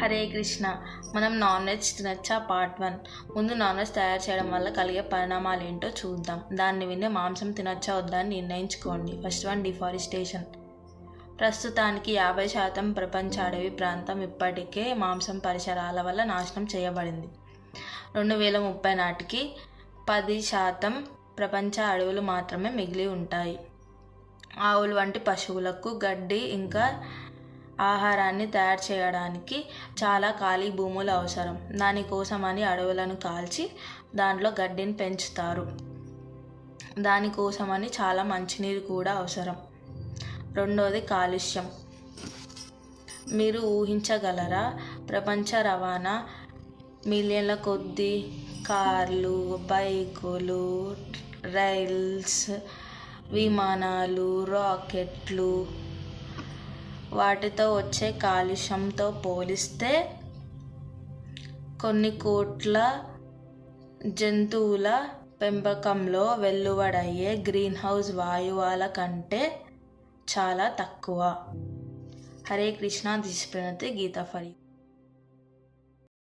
హరే కృష్ణ. మనం non veg తినచ్చా? Part one. ముందు non veg తయారు చేయడం వల్ల కలిగే పరిణామాలు ఏంటో చూద్దాం. దాన్ని విని మాంసం తినచ్చా? వద్దా? అని నిర్ణయించుకోండి. First one deforestation. ప్రస్తుతానికి యాభై శాతం ప్రపంచ అడవి ప్రాంతం ఇప్పటికే మాంసం పరిసరాల వల్ల నాశనం చేయబడింది. రెండు వేల ముప్పై నాటికి పది శాతం ప్రపంచ అడవులు మాత్రమే మిగిలి ఉంటాయి. ఆవులు వంటి పశువులకు గడ్డి ఇంకా ఆహారాన్ని తయారు చేయడానికి చాలా ఖాళీ భూములు అవసరం. దానికోసమని అడవులను కాల్చి దాంట్లో గడ్డిని పెంచుతారు. దానికోసమని చాలా మంచినీరు కూడా అవసరం. రెండోది కాలుష్యం. మీరు ఊహించగలరా? ప్రపంచ రవాణా మిలియన్ల కొద్దీ కార్లు బైకులు రైల్స్ విమానాలు రాకెట్లు వాటితో వచ్చే కాలుష్యంతో పోలిస్తే కొన్ని కోట్ల జంతువుల పెంపకంలో వెలువడయ్యే గ్రీన్ హౌస్ వాయువాల కంటే చాలా తక్కువ. హరే కృష్ణ దిశ ప్రణతి గీత ఫరీ.